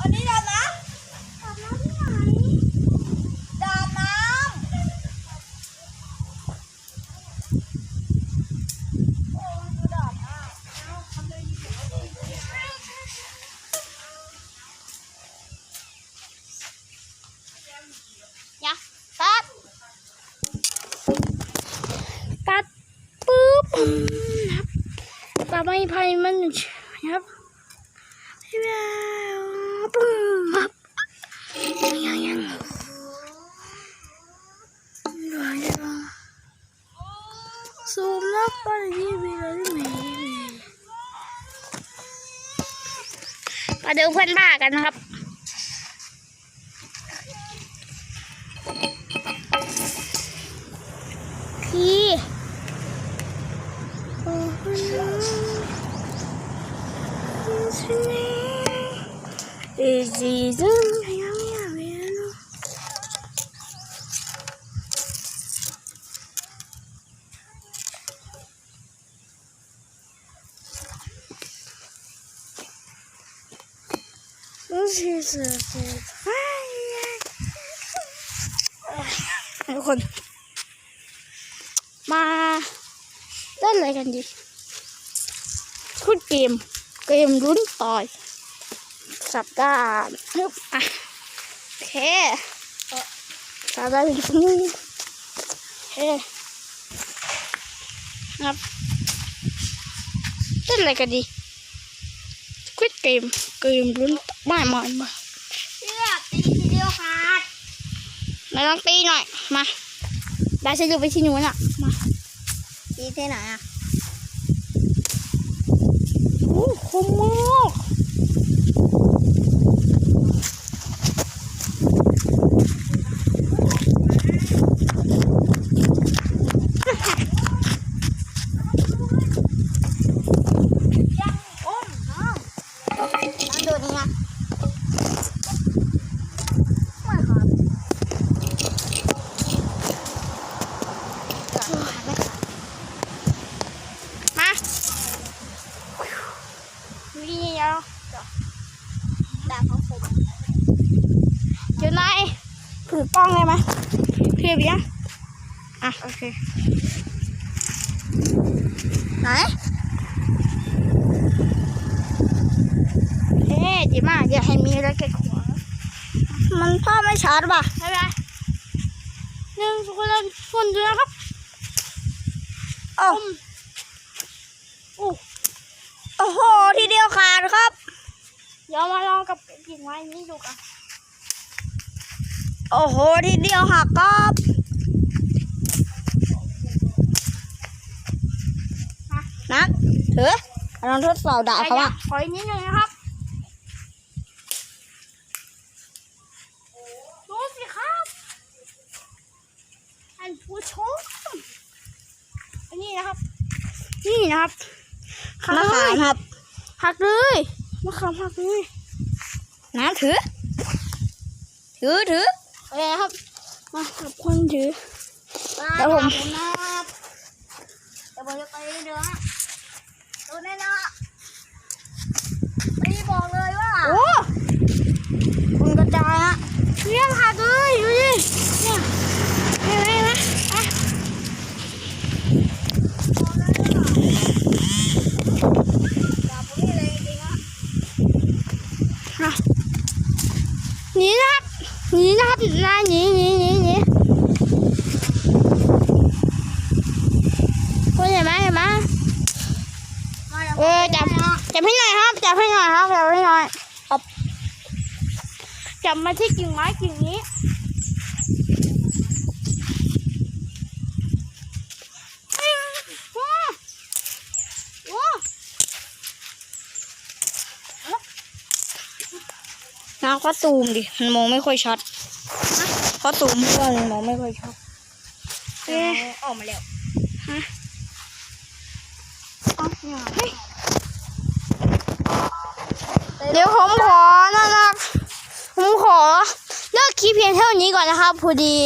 อันนี้ดำน้ำอาบน้ำที่ไหนดำน้ำโอ้มันคือดำน้ำเอาทำเลยดีกว่ายะตัดตัดปุ๊บครับปลาไม้ไผ่มันครับแล้ว รับยังยังยังซูมแล้วไปยี่วีเลยไหมมาดูเพื่อนบ้ากันนะครับพี่โอ้โห อีซีซึมยังยังไม่รู้รู้สึกสุดทุกคน มาเล่นอะไรกันดีพูดเกม เกมรุ้นต่อย สัปดาห์ฮึบอะโอเคสัปดาห์นี้โอเคครับเล่นอะไรกันดีควิดเกมเกมรุ้นไม่ไม่ไม่เชือกตีทีเดียวขาดไหนลองตีหน่อยมาได้ฉันดูไปที่นู้นอะมาตีที่ไหนอะ โอ้คมมากมันดูนี่นะมาวิ่งยาว ดาบของผม เดี๋ยวนาย ถือกล้องเลยไหมเพียบยังอะ โอเค ไหนเอ๊ะดีมากอย่าให้มีอะไรเกิดขวางมันภาพไม่ชัดป่ะไม่เป็นไรหนึ่งสองสามคนดูนะครับโอ้อืมอู้โอ้โห ทีเดียวขาดครับ เดี๋ยวมาลองกับกิ่งไม้นี้ดูกัน โอ้โห ทีเดียวหักครับนักถือลองทดสอบดาบเขาว่าขออีกนิดนึงนะครับดูสิครับท่านผู้ชมอันนี้นะครับ นี่นะครับหักมะเลขามยครับหักเลยมะขามหักเลยน้ำถือ ถือถือ โอเคครับ มากับคนถือเดี๋ยวผมนะครับเดี๋ยวผมจะไปเนื้อดูแน่นะนี่บอกเลยว่าโอ้คุณกระจายฮะเรื่องหักเลยดูดิเนี่ยเห็นไหมเห็นไหมอะ ดาบผมนี่เลยจริงๆฮะ อะหนีนะครับ หนีนะครับนายหนีหนีหนีหนีคุณเห็นไหมเห็นไหมเออจับจับให้หน่อยครับจับให้หน่อยครับจับให้หน่อยจับมาที่กิ่งไม้กิ่งนี้โอ้โห น้ำก็ตูมดิมันมองไม่ค่อยชัดเขาตูมเพื่อนมองไม่ค่อยชัดเอ๊ะออกมาแล้วเฮ้ยเดี๋ยวผมขอนะครับผมขอเลิกคลิปเพียงเท่านี้ก่อนนะครับพอดี